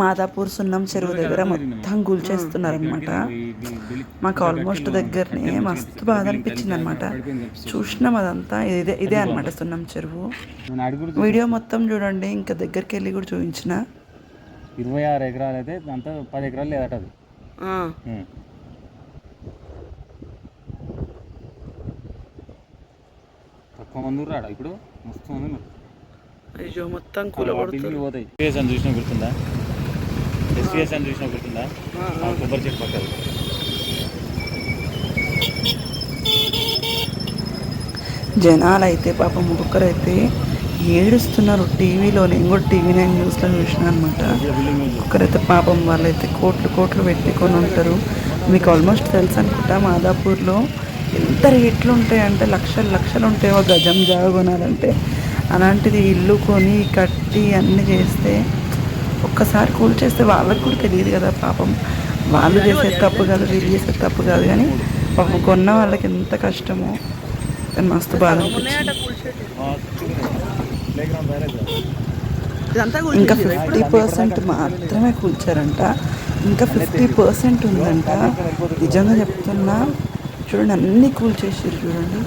మాదాపూర్ సున్నం చెరువు దగ్గర మొత్తం కూల్చేస్తున్నారు అనమాట మాకు ఆల్మోస్ట్ దగ్గరనే మస్తు బాధ అనిపించింది అనమాట చూసినాం అదంతా. ఇదే ఇదే అనమాట సున్నం చెరువు. వీడియో మొత్తం చూడండి. ఇంకా దగ్గరికి వెళ్ళి కూడా చూపించిన. ఇరవై ఆరు ఎకరాలు అయితే అంతా పది ఎకరాలు లేదట అది. తక్కువ మంది రాడా ఇప్పుడు? మస్తు మంది అయ్యో మొత్తం బిల్లులు పోతాయి. ఎస్పీఎస్ అని చూసినా గుర్తుందా? ఎస్పీఎస్ అని చూసినా గుర్తుందా? ఆ కొబ్బరి చెట్టు పక్కది జనాలు అయితే పాపం ఒక్కొక్కరైతే ఏడుస్తున్నారు టీవీలో. నేను కూడా టీవీ నైన్ న్యూస్లో చూసిన అనమాట. ఒక్కరైతే పాపం వాళ్ళైతే కోట్లు కోట్లు పెట్టుకొని ఉంటారు. మీకు ఆల్మోస్ట్ తెలుసు అనుకుంటా మాదాపూర్లో ఎంత రేట్లు ఉంటాయంటే లక్షలు లక్షలు ఉంటాయి ఒక గజం జాగ కొనాలంటే. అలాంటిది ఇల్లు కొని కట్టి అన్నీ చేస్తే ఒక్కసారి కూల్ చేస్తే వాళ్ళకి కూడా తెలియదు కదా పాపం. వాళ్ళు చేసే తప్పు కాదు వీళ్ళు చేసే తప్పు కాదు కానీ పాపం కొన్న వాళ్ళకి ఎంత కష్టమో. కానీ మస్తు బాధ ఇంకా ఫిఫ్టీ పర్సెంట్ మాత్రమే కూల్చారంట ఇంకా ఫిఫ్టీ పర్సెంట్ ఉందంట. నిజంగా చెప్తున్నా చూడండి అన్నీ కూల్చేసారు చూడండి.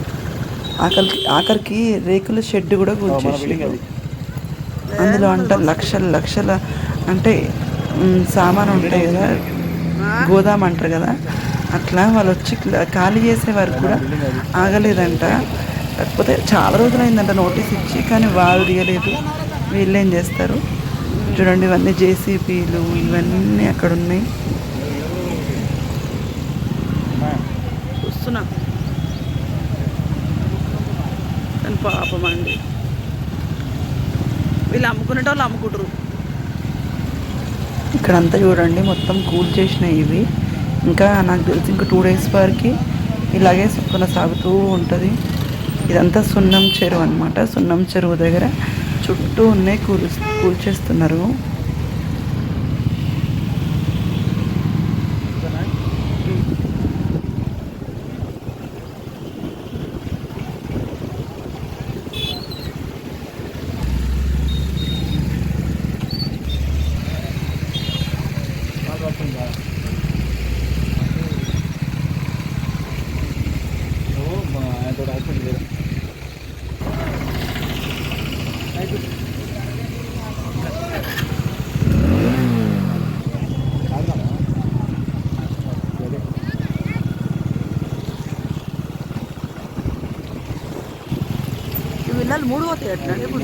ఆఖరికి ఆఖరికి రేకుల షెడ్ కూడా కూల్చేసారు అందులో అంట లక్షల లక్షల అంటే సామాను ఉంటాయి కదా గోదాం అంటారు కదా అట్లా వాళ్ళు వచ్చి ఖాళీ చేసే వరకు కూడా ఆగలేదంట. కాకపోతే చాలా రోజులైందంట నోటీస్ ఇచ్చి కానీ వాళ్ళు తీయలేదు. వీళ్ళు ఏం చేస్తారు? చూడండి ఇవన్నీ జేసీబీలు ఇవన్నీ అక్కడ ఉన్నాయి. చూస్తున్నా. కానీ పాపం అండి. వీళ్ళు అమ్ముకునే వాళ్ళు అమ్ముకుంటారు ఇక్కడంతా చూడండి మొత్తం కూల్ చేసినాయి ఇవి. ఇంకా నాకు తెలిసి ఇంకా టూ డేస్ వరకు ఇలాగే కొనసాగుతూ ఉంటుంది. ఇదంతా సున్నం చెరువు అనమాట సున్నం చెరువు దగ్గర చుట్టూ ఉన్నాయి కూల్ కూల్చేస్తున్నారు పిల్లలు మూడు పోతాయి అట్లా? ఇప్పుడు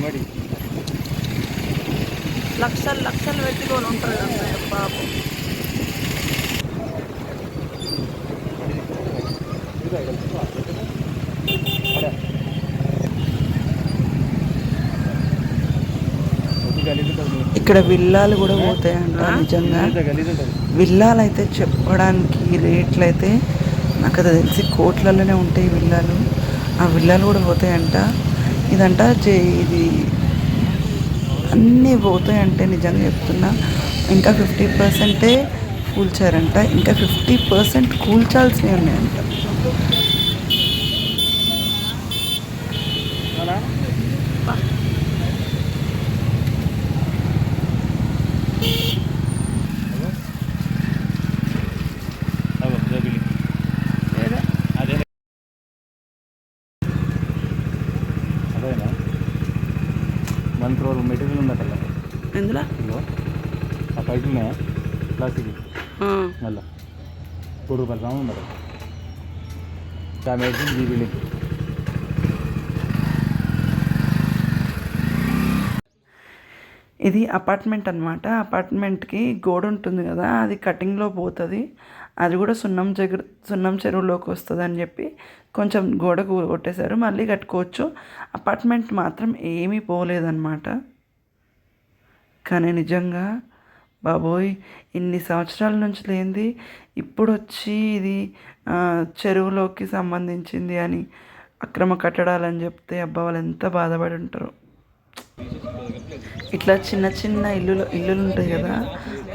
లక్షలు లక్షలు పెట్టుకొని ఉంటారు కదా పాపం. ఇక్కడ విల్లాలు కూడా పోతాయంట నిజంగా. విల్లాలు అయితే చెప్పడానికి రేట్లు అయితే నాకు అది తెలిసి కోట్లలోనే ఉంటాయి విల్లాలు. ఆ విల్లాలు కూడా పోతాయంట. ఇదంట జే ఇది అన్నీ పోతాయంటే నిజంగా చెప్తున్నా. ఇంకా ఫిఫ్టీ పర్సెంటే కూల్చారంట. ఇంకా ఫిఫ్టీ పర్సెంట్ కూల్చాల్సినవి ఉన్నాయంట. క్రోర్ మెటీరియల్ ఉందట అలా. ఎందులో? ఆ పైకి ప్లాస్టిక్ మళ్ళా. కోటి రూపాయల సామాన్ ఉందట. ఆ మెడిసిన్ ఈ బిల్డింగ్. ఇది అపార్ట్మెంట్ అనమాట అపార్ట్మెంట్కి గోడ ఉంటుంది కదా అది కటింగ్లో పోతుంది. అది కూడా సున్నం జగ సున్నం చెరువులోకి వస్తుంది అని చెప్పి కొంచెం గోడకు కొట్టేశారు. మళ్ళీ కట్టుకోవచ్చు. అపార్ట్మెంట్ మాత్రం ఏమీ పోలేదన్నమాట. కానీ నిజంగా బాబోయ్ ఇన్ని సంవత్సరాల నుంచి లేనిది ఇప్పుడు వచ్చి ఇది చెరువులోకి సంబంధించింది అని అక్రమ కట్టడాలని చెప్తే అబ్బా వాళ్ళు ఎంత బాధపడి ఉంటారు ఇట్లా చిన్న చిన్న ఇల్లులు ఇల్లులు ఉంటాయి కదా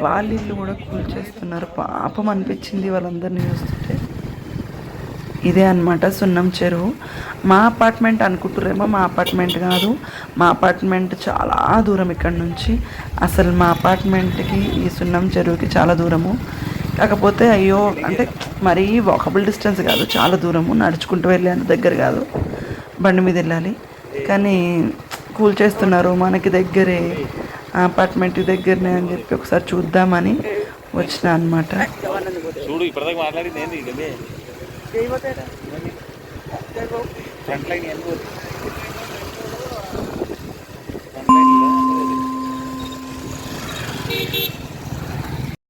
వాళ్ళ ఇల్లు కూడా కూల్చేస్తున్నారు పాపం అనిపించింది వాళ్ళందరినీ చూస్తుంటే. ఇదే అన్నమాట సున్నం చెరువు. మా అపార్ట్మెంట్ అనుకుంటురేమో మా అపార్ట్మెంట్ కాదు. మా అపార్ట్మెంట్ చాలా దూరం ఇక్కడ నుంచి. అసలు మా అపార్ట్మెంట్కి ఈ సున్నం చెరువుకి చాలా దూరము. కాకపోతే అయ్యో అంటే మరీ వాకబుల్ డిస్టెన్స్ కాదు చాలా దూరము. నడుచుకుంటూ వెళ్ళేంత దగ్గర కాదు. బండి మీద వెళ్ళాలి. కానీ కూల్ చేస్తున్నారు. మనకి దగ్గరే. అపార్ట్మెంట్ దగ్గరనే అని చెప్పి ఒకసారి చూద్దామని వచ్చిన అనమాట చూడు ఇప్పటిదాకా మాట్లాడింది ఏంది ఫ్రంట్ లైన్